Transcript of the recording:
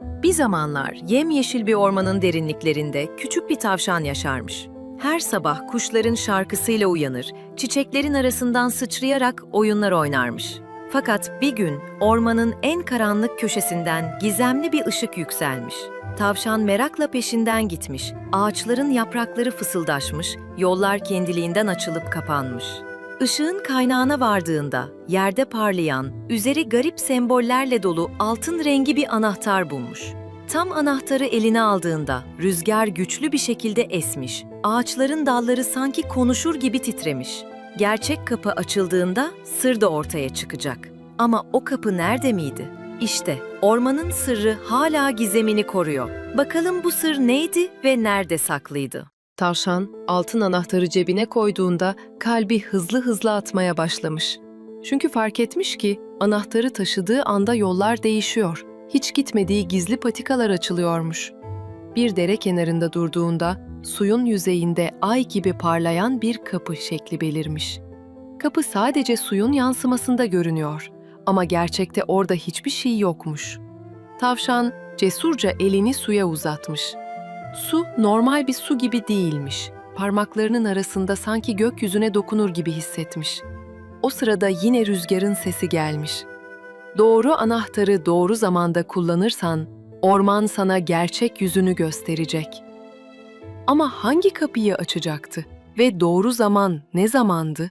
Bir zamanlar yemyeşil bir ormanın derinliklerinde küçük bir tavşan yaşarmış. Her sabah kuşların şarkısıyla uyanır, çiçeklerin arasından sıçrayarak oyunlar oynarmış. Fakat bir gün ormanın en karanlık köşesinden gizemli bir ışık yükselmiş. Tavşan merakla peşinden gitmiş, ağaçların yaprakları fısıldaşmış, yollar kendiliğinden açılıp kapanmış. Işığın kaynağına vardığında yerde parlayan, üzeri garip sembollerle dolu altın rengi bir anahtar bulmuş. Tam anahtarı eline aldığında rüzgar güçlü bir şekilde esmiş. Ağaçların dalları sanki konuşur gibi titremiş. Gerçek kapı açıldığında sır da ortaya çıkacak. Ama o kapı nerede miydi? İşte ormanın sırrı hala gizemini koruyor. Bakalım bu sır neydi ve nerede saklıydı? Tavşan altın anahtarı cebine koyduğunda kalbi hızlı hızlı atmaya başlamış. Çünkü fark etmiş ki anahtarı taşıdığı anda yollar değişiyor. Hiç gitmediği gizli patikalar açılıyormuş. Bir dere kenarında durduğunda suyun yüzeyinde ay gibi parlayan bir kapı şekli belirmiş. Kapı sadece suyun yansımasında görünüyor ama gerçekte orada hiçbir şey yokmuş. Tavşan cesurca elini suya uzatmış. Su normal bir su gibi değilmiş. Parmaklarının arasında sanki gökyüzüne dokunur gibi hissetmiş. O sırada yine rüzgarın sesi gelmiş. Doğru anahtarı doğru zamanda kullanırsan orman sana gerçek yüzünü gösterecek. Ama hangi kapıyı açacaktı ve doğru zaman ne zamandı?